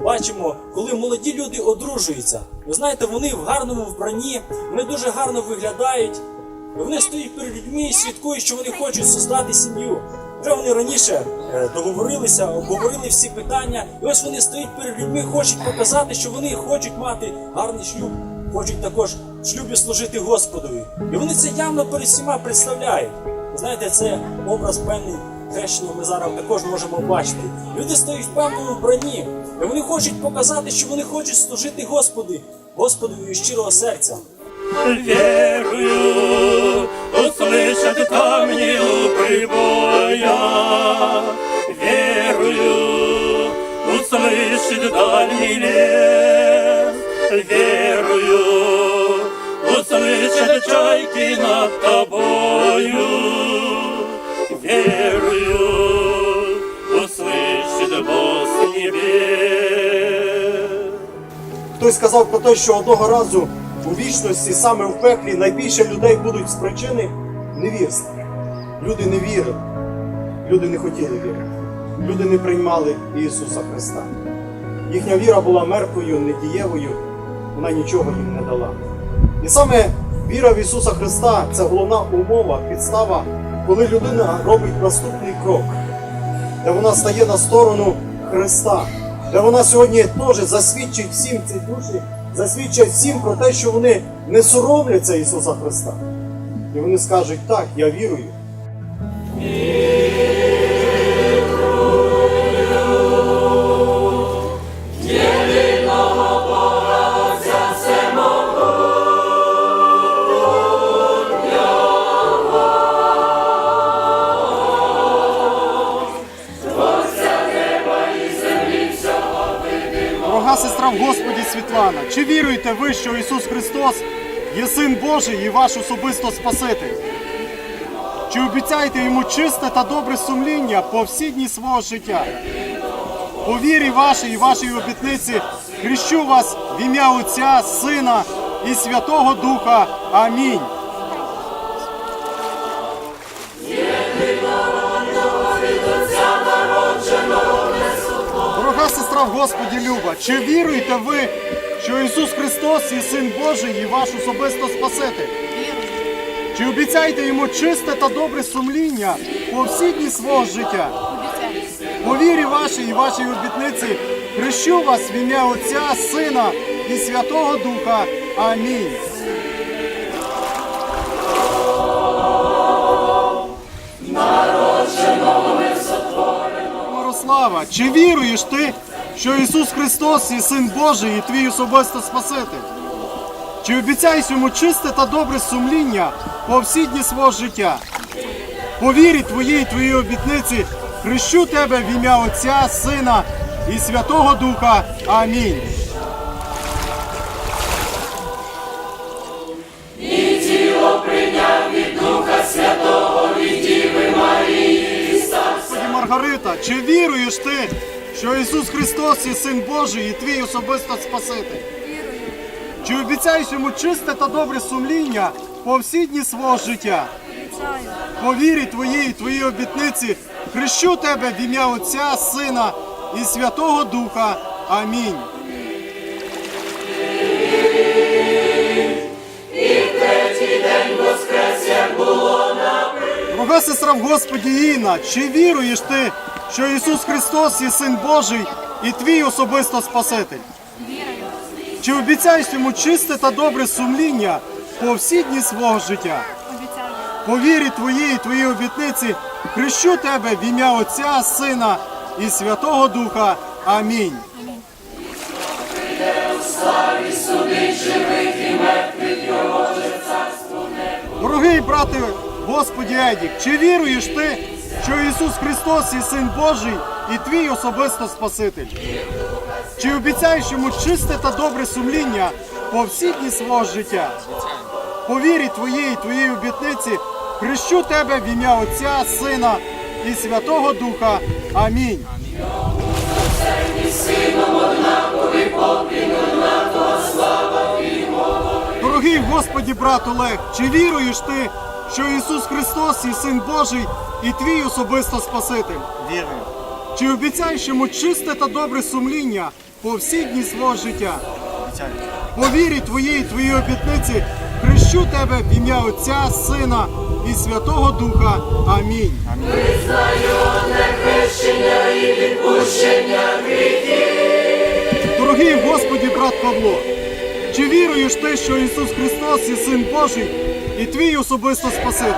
бачимо, коли молоді люди одружуються. Ви знаєте, вони в гарному вбранні, вони дуже гарно виглядають. Вони стоять перед людьми і свідкують, що вони хочуть создати сім'ю. Вже вони раніше е, договорилися, обговорили всі питання, і ось вони стоять перед людьми, хочуть показати, що вони хочуть мати гарний шлюб, хочуть також в шлюбі служити Господові. І вони це явно перед всіма представляють. Ви знаєте, це образ певний хрещення ми зараз також можемо бачити. Люди стоять в певному вбранні, і вони хочуть показати, що вони хочуть служити Господу, Господові з щирого серця. Верую, услышат камни у прибоя. Верую, услышит дальний лес. Верую, услышат чайки над тобою. Верую, Хтось сказав про те, що одного разу у вічності, саме в пеклі, найбільше людей будуть з причини невірства. Люди не вірили, люди не хотіли вірити, люди не приймали Ісуса Христа. Їхня віра була мертвою, недієвою, вона нічого їм не дала. І саме віра в Ісуса Христа це головна умова, підстава, коли людина робить наступний крок де вона стає на сторону Христа, де вона сьогодні теж засвідчить всім ці душі, засвідчить всім про те, що вони не соромляться Ісуса Христа. І вони скажуть, так, я вірую. Господі Світлана, чи віруєте ви, що Ісус Христос є Син Божий і ваш особисто Спаситель? Чи обіцяєте йому чисте та добре сумління по всі дні свого життя? По вірі вашій і вашій обітниці хрещу вас в ім'я Отця, Сина і Святого Духа. Амінь. Дорога в Господі Люба, чи віруєте ви, що Ісус Христос є Син Божий і ваш особисто Спаситель? Чи обіцяєте йому чисте та добре сумління по всі дні свого життя? По вірі вашій і вашій обітниці хрещу вас в ім'я Отця, Сина і Святого Духа. Амінь. Мирослава, чи віруєш ти, що Ісус Христос є Син Божий і твій особисто Спаситель? Чи обіцяєш йому чисте та добре сумління по всі дні свого життя? По вірі твоїй, твоїй обітниці, хрещу тебе в ім'я Отця, Сина і Святого Духа. Амінь. Господи Маргарита, чи віруєш ти, що Ісус Христос є Син Божий і твій особисто Спаситель? Чи обіцяєш йому чисте та добре сумління по всі дні свого життя? По вірі твоїй, твоїй обітниці, хрещу тебе в ім'я Отця, Сина і Святого Духа. Амінь. Дорога сестра в Господі Інна, чи віруєш ти, що Ісус Христос є Син Божий і твій особисто Спаситель? Чи обіцяєш йому чисте та добре сумління по всі дні свого життя? По вірі твоїй, твоїй обітниці, хрещу тебе в ім'я Отця, Сина і Святого Духа. Амінь. Дорогий брате Господі Едік, чи віруєш ти, що Ісус Христос є Син Божий і твій особисто Спаситель? Чи обіцяєш йому чисте та добре сумління по всі дні свого життя? По вірі твоїй, твоїй обітниці, хрещу тебе в ім'я Отця, Сина і Святого Духа. Амінь. Дорогий Господі, брат Олег, чи віруєш ти, що Ісус Христос є Син Божий і твій особисто Спаситель? Вірую. Чи обіцяєш йому чисте та добре сумління по всі дні свого життя. По вірі твоїй, твоїй обітниці, хрещу тебе в ім'я Отця, Сина і Святого Духа. Амінь. Дорогий Господі, брат Павло, чи віруєш ти, що Ісус Христос є Син Божий і твій особисто Спаситель?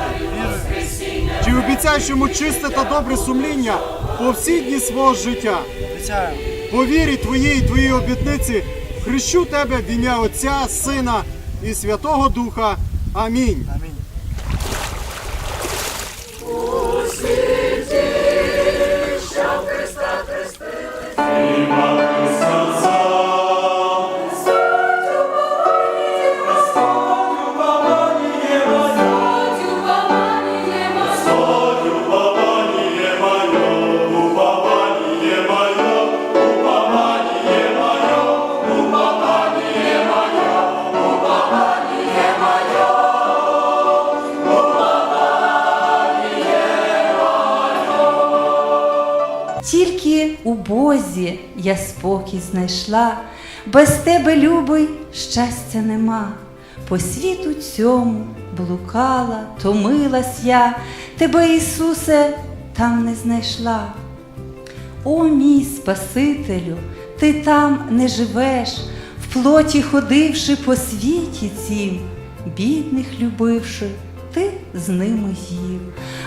Чи обіцяєш йому чисте та добре сумління по всі дні свого життя? Обіцяю. По вірі твоїй, твоїй обітниці, хрещу тебе в ім'я Отця, Сина і Святого Духа. Амінь. Амінь. У Бозі я спокій знайшла, без тебе, любий, щастя нема. По світу цьому блукала, томилась я, тебе, Ісусе, там не знайшла. О, мій Спасителю, ти там не живеш, в плоті ходивши по світі цім, бідних любивши, ти з ними їв.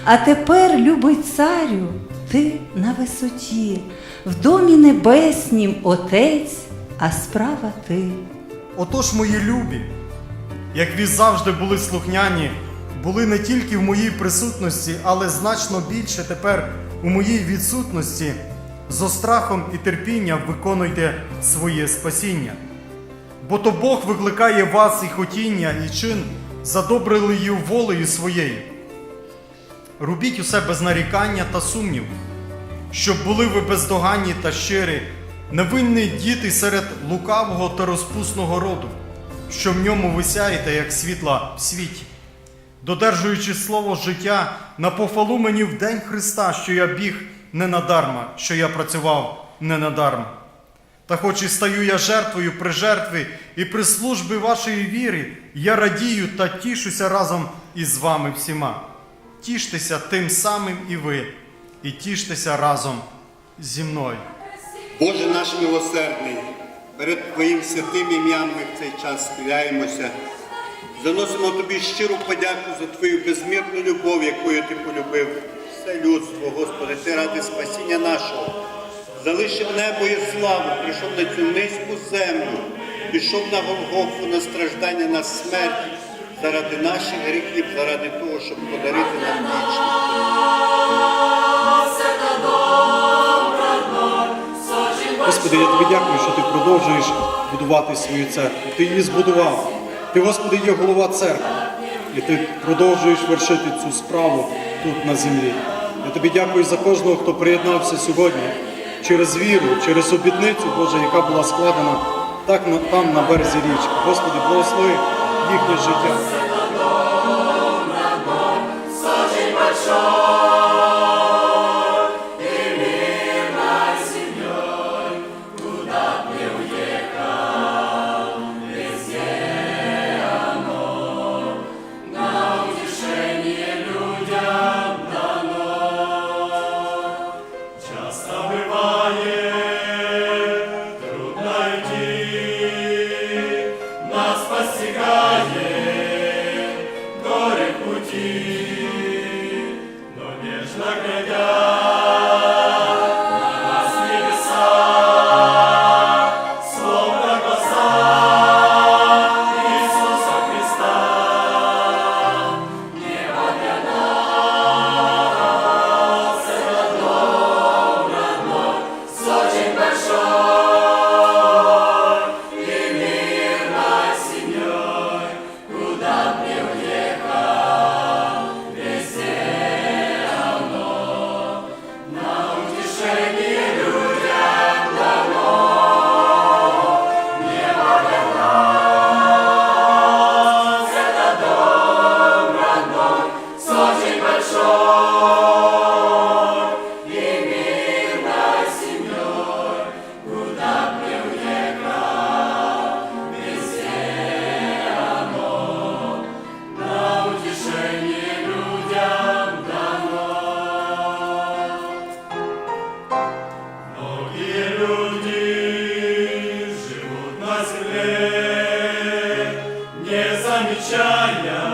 А тепер, любий царю, ти на висоті, в домі небеснім Отець, а справа ти. Отож, мої любі, як ви завжди були слухняні, були не тільки в моїй присутності, але значно більше тепер у моїй відсутності, з острахом і терпінням виконуйте своє спасіння. Бо то Бог викликає вас і хотіння, і чин за доброю волею своєю. Робіть усе без нарікання та сумнів, щоб були ви бездоганні та щирі, невинні діти серед лукавого та розпусного роду, що в ньому ви сяєте, як світла в світі, додержуючи слово життя на пофалу мені в день Христа, що я біг не надарма, що я працював не надарма. Та хоч і стаю я жертвою при жертві і при службі вашої віри, я радію та тішуся разом із вами всіма. Тіштеся тим самим і ви, і тіштеся разом зі мною. Боже наш милосердний, перед Твоїм святим ім'ям ми в цей час схиляємося. Заносимо Тобі щиру подяку за Твою безмірну любов, якою Ти полюбив все людство, Господи, Ти ради спасіння нашого. Залишив небо і славу, прийшов на цю низьку землю, пішов на Голгофу, на страждання, на смерть, заради наших гріхів, заради того, щоб подарити нам вічність. Господи, я тобі дякую, що ти продовжуєш будувати свою церкву. Ти її збудував. Ти, Господи, є голова церкви. І ти продовжуєш вершити цю справу тут на землі. Я тобі дякую за кожного, хто приєднався сьогодні через віру, через обітницю Боже, яка була складена так там на березі річки. Господи, благослови їхнє життя. Замічання,